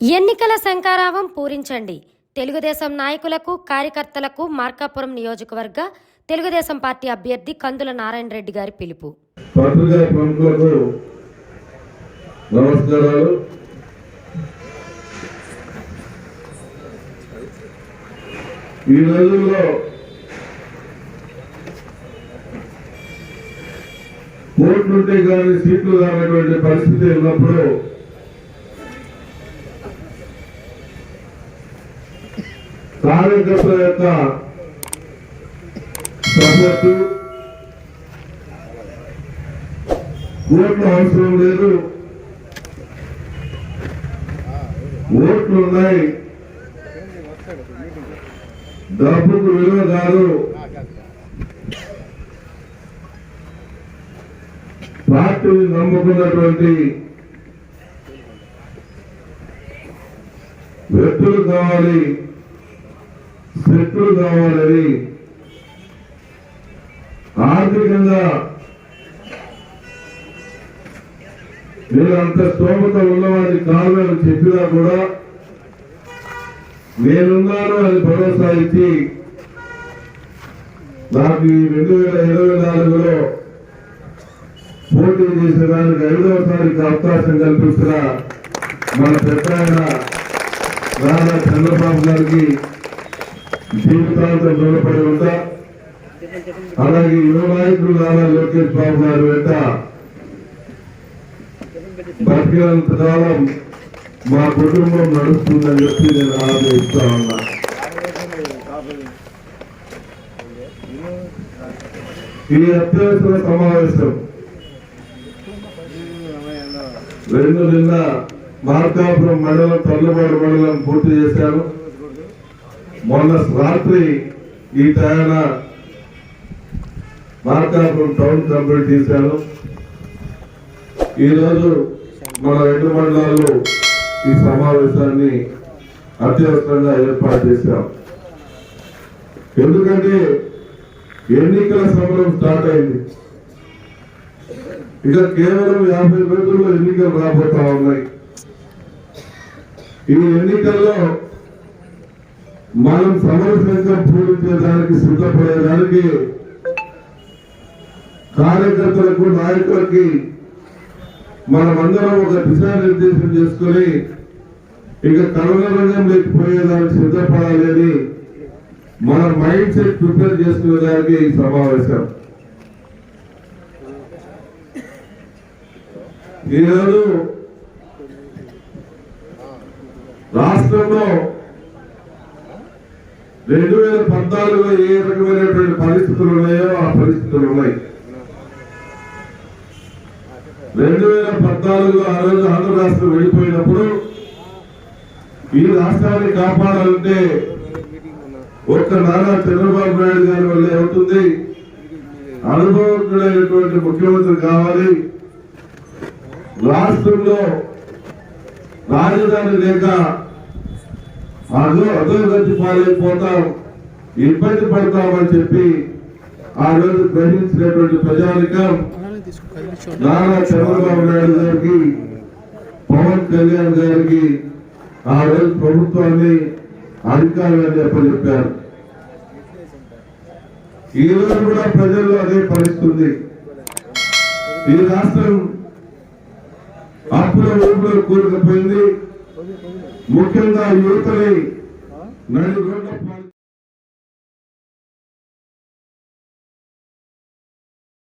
ఎన్నికల శంకారావం పూరించండి. తెలుగుదేశం నాయకులకు కార్యకర్తలకు మార్కాపురం నియోజకవర్గ తెలుగుదేశం పార్టీ అభ్యర్థి కందుల నారాయణ రెడ్డి గారి పిలుపు. నమస్కారాలు. ఈ రోజుల్లో కానీ సీట్లు పరిస్థితి ఉన్నప్పుడు కార్యకర్తల యొక్క సపోర్టు. ఓట్లు అవసరం లేదు. ఓట్లు ఉన్నాయి. డబ్బుకు విలువ కాదు. పార్టీని నమ్ముకున్నటువంటి వ్యక్తులు కావాలి. శక్తులు కావాలని ఆర్థికంగా మీరు అంత స్తోమత ఉన్నవాడిని కాదు అని చెప్పినా కూడా నేనున్నాను అని భరోసా ఇచ్చి నాకు ఈ రెండు వేల ఇరవై నాలుగులో పోటీ చేసిన దానికి ఐదవసారి అవకాశం కల్పిస్తున్న మన పెద్ద నారా చంద్రబాబు గారికి జీవితాంతం రుణపడి ఉంటా అలాగే యువ నాయకుడు నారా లోకేష్ బాబు గారు వెంట బతికినంత కాలం మా కుటుంబం నడుస్తుందని చెప్పి నేను ఆదరిస్తా ఉన్నా. ఈ అత్యవసర సమావేశం రెండు నిన్న మార్కాపురం మండలం తల్లుబాడు మండలం పూర్తి చేశాను మొన్న రాత్రి ఈ టయాన మార్కాపురం టౌన్ కంప్లీట్ చేశాను ఈరోజు మన రెండు మండలాల్లో ఈ సమావేశాన్ని అత్యవసరంగా ఏర్పాటు చేశాం. ఎందుకంటే ఎన్నికల సమరం స్టార్ట్ అయింది. ఇక కేవలం యాభై రోజుల్లో ఎన్నికలు రాబోతా ఉన్నాయి. ఈ ఎన్నికల్లో మనం సమరసంగా పూరించేదానికి సిద్ధపడేదానికి కార్యకర్తలకు నాయకులకి మనమందరం ఒక దిశానిర్దేశం చేసుకొని ఇక కరోనా లేకపోయేదానికి సిద్ధపడాలి అని మన మైండ్ సెట్ ప్రిపేర్ చేసుకునేదానికి ఈ సమావేశం. ఈరోజు రాష్ట్రంలో రెండు వేల పద్నాలుగులో ఏ రకమైనటువంటి పరిస్థితులు ఉన్నాయో ఆ పరిస్థితులు ఉన్నాయి. రెండు వేల పద్నాలుగులో ఆ రోజు ఆంధ్ర రాష్ట్రం వెళ్ళిపోయినప్పుడు ఈ రాష్ట్రాన్ని కాపాడాలంటే ఒక్క నారా చంద్రబాబు నాయుడు గారి వల్ల అవుతుంది అనుభవజ్ఞుడైనటువంటి ముఖ్యమంత్రి కావాలి. రాష్ట్రంలో రాజధాని లేక అదో అధోగతి పాలైపోతాం ఇబ్బంది పడతామని చెప్పి ఆ రోజు గ్రహించినటువంటి ప్రజానికం నారా చంద్రబాబు నాయుడు గారికి పవన్ కళ్యాణ్ గారికి ఆ రోజు ప్రభుత్వాన్ని అధికారులని చెప్పారు ఈ రోజు కూడా ప్రజల్లో అదే పరిస్థితుంది. ఈ రాష్ట్రం అప్పుల ఊపిలో కూరుకుపోయింది. ముఖ్యంగా యువతని నడి